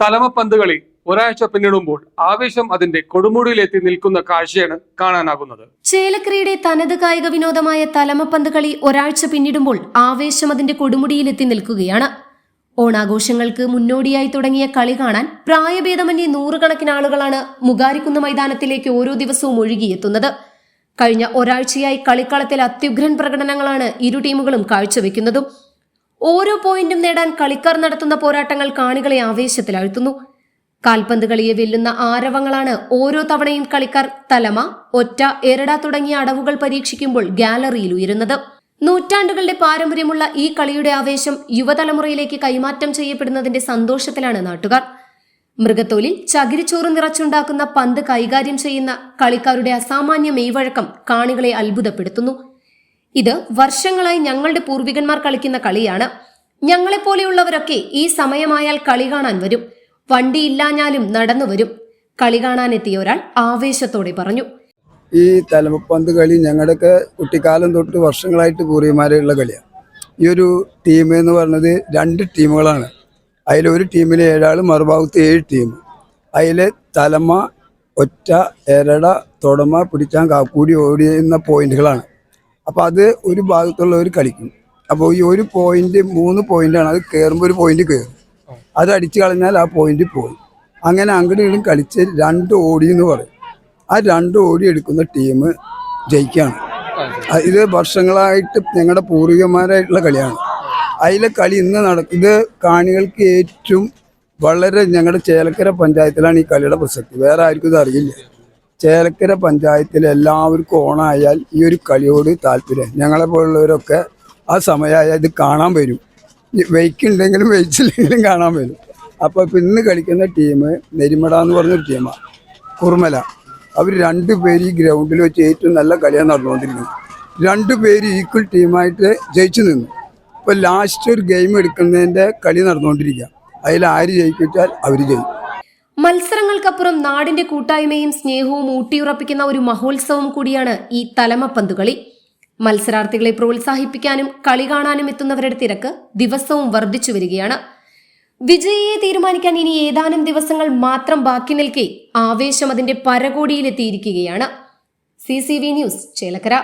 തലമപ്പന്ത് കളി ഒരാഴ്ച പിന്നിടുമ്പോൾ ആവേശം അതിന്റെ കൊടുമുടിയിലെത്തി നിൽക്കുന്ന കാഴ്ചയാണ് കാണാനാകുന്നത്. ചേലക്കരയുടെ തനത് കായിക വിനോദമായ തലമപ്പന്ത് കളി ഒരാഴ്ച പിന്നിടുമ്പോൾ ആവേശം അതിന്റെ കൊടുമുടിയിലെത്തി നിൽക്കുകയാണ്. ഓണാഘോഷങ്ങൾക്ക് മുന്നോടിയായി തുടങ്ങിയ കളി കാണാൻ പ്രായഭേദമന്യേ നൂറുകണക്കിന് ആളുകളാണ് മുഗാരിക്കുന്ന മൈതാനത്തിലേക്ക് ഓരോ ദിവസവും ഒഴുകിയെത്തുന്നത്. കഴിഞ്ഞ ഒരാഴ്ചയായി കളിക്കളത്തിൽ അത്യുഗ്രൻ പ്രകടനങ്ങളാണ് ഇരു ടീമുകളും കാഴ്ചവെക്കുന്നതും. ഓരോ പോയിന്റും നേടാൻ കളിക്കാർ നടത്തുന്ന പോരാട്ടങ്ങൾ കാണികളെ ആവേശത്തിലാഴ്ത്തുന്നു കാൽപന്ത് കളിയെ വെല്ലുന്ന ആരവങ്ങളാണ് ഓരോ തവണയും കളിക്കാർ തലമ ഒറ്റ എരട തുടങ്ങിയ അടവുകൾ പരീക്ഷിക്കുമ്പോൾ ഗാലറിയിൽ ഉയരുന്നത്. നൂറ്റാണ്ടുകളുടെ പാരമ്പര്യമുള്ള ഈ കളിയുടെ ആവേശം യുവതലമുറയിലേക്ക് കൈമാറ്റം ചെയ്യപ്പെടുന്നതിന്റെ സന്തോഷത്തിലാണ് നാട്ടുകാർ. മൃഗത്തോലിൽ ചകിരിച്ചോറ് നിറച്ചുണ്ടാക്കുന്ന പന്ത് കൈകാര്യം ചെയ്യുന്ന കളിക്കാരുടെ അസാമാന്യ മെയ്വഴക്കം കാണികളെ അത്ഭുതപ്പെടുത്തുന്നു. ഇത് വർഷങ്ങളായി ഞങ്ങളുടെ പൂർവികന്മാർ കളിക്കുന്ന കളിയാണ്. ഞങ്ങളെപ്പോലെയുള്ളവരൊക്കെ ഈ സമയമായാൽ കളി കാണാൻ വരും. വണ്ടിയില്ലാഞ്ഞാലും നടന്നു വരും. കളി കാണാനെത്തിയ ഒരാൾ ആവേശത്തോടെ പറഞ്ഞു. ഈ തലമുപ്പന്ത് കളി ഞങ്ങളുടെയൊക്കെ കുട്ടിക്കാലം തൊട്ട് വർഷങ്ങളായിട്ട് പൂർവികന്മാരുള്ള കളിയാണ്. ഈ ഒരു ടീം എന്ന് പറഞ്ഞത് രണ്ട് ടീമുകളാണ് അതിലൊരു ടീമിൽ ഏഴാൾ മറുഭാഗത്ത് ഏഴ് ടീം അതിൽ തലമ ഒറ്റ എരട തൊടമ പിടിച്ചാൻ കാക്കൂടി ഓടിയുന്ന പോയിന്റുകളാണ് അപ്പോൾ അത് ഒരു ഭാഗത്തുള്ളവർ കളിക്കും. അപ്പോൾ ഈ ഒരു പോയിന്റ് മൂന്ന് പോയിന്റാണ് അത് കയറുമ്പോൾ ഒരു പോയിന്റ് കയറും അത് അടിച്ചു കളഞ്ഞാൽ ആ പോയിന്റ് പോയി. അങ്ങനെ അങ്ങോട്ടും കളിച്ച് രണ്ട് ഓടി എന്ന് പറയും. ആ രണ്ട് ഓടി എടുക്കുന്ന ടീം ജയിക്കുകയാണ് ഇത് വർഷങ്ങളായിട്ട് ഞങ്ങളുടെ പൂർവികന്മാരായിട്ടുള്ള കളിയാണ്. അതിലെ കളി ഇന്ന് നടക്കും ഇത് കാണികൾക്ക് ഏറ്റവും വളരെ ഞങ്ങളുടെ ചേലക്കര പഞ്ചായത്തിലാണ് ഈ കളിയുടെ പ്രസക്തി. വേറെ ആർക്കും ഇത് അറിയില്ല. ചേലക്കര പഞ്ചായത്തിൽ എല്ലാവർക്കും ഓണായാൽ ഈ ഒരു കളിയോട് താല്പര്യം. ഞങ്ങളെ പോലുള്ളവരൊക്കെ ആ സമയമായാൽ ഇത് കാണാൻ വരും. വെയ്ക്കുണ്ടെങ്കിലും വെയിച്ചില്ലെങ്കിലും കാണാൻ വരും. അപ്പോൾ ഇന്ന് കളിക്കുന്ന ടീം നെരിമട എന്ന് പറഞ്ഞൊരു ടീമാണ് കുറുമല. അവർ രണ്ട് പേര് ഈ ഗ്രൗണ്ടിൽ വെച്ച് ഏറ്റവും നല്ല കളിയാണ് നടന്നുകൊണ്ടിരിക്കുന്നത്. രണ്ട് പേര് ഈക്വൽ ടീമായിട്ട് ജയിച്ചു നിന്നു. ഇപ്പോൾ ലാസ്റ്റ് ഒരു ഗെയിം എടുക്കുന്നതിന്റെ കളി നടന്നുകൊണ്ടിരിക്കുക. അതിൽ ആര് ജയിക്കിച്ചാൽ അവർ ജയിക്കും. മത്സരങ്ങൾക്കപ്പുറം നാടിന്റെ കൂട്ടായ്മയും സ്നേഹവും ഊട്ടിയുറപ്പിക്കുന്ന ഒരു മഹോത്സവം കൂടിയാണ് ഈ തലമപ്പന്തുകളി. മത്സരാർത്ഥികളെ പ്രോത്സാഹിപ്പിക്കാനും കളി കാണാനും എത്തുന്നവരുടെ തിരക്ക് ദിവസവും വർദ്ധിച്ചു വരികയാണ്. വിജയിയെ തീരുമാനിക്കാൻ ഇനി ഏതാനും ദിവസങ്ങൾ മാത്രം ബാക്കി നിൽക്കെ ആവേശം അതിന്റെ പരകോടിയിലെത്തിയിരിക്കുകയാണ്. C C V news Chelakkara.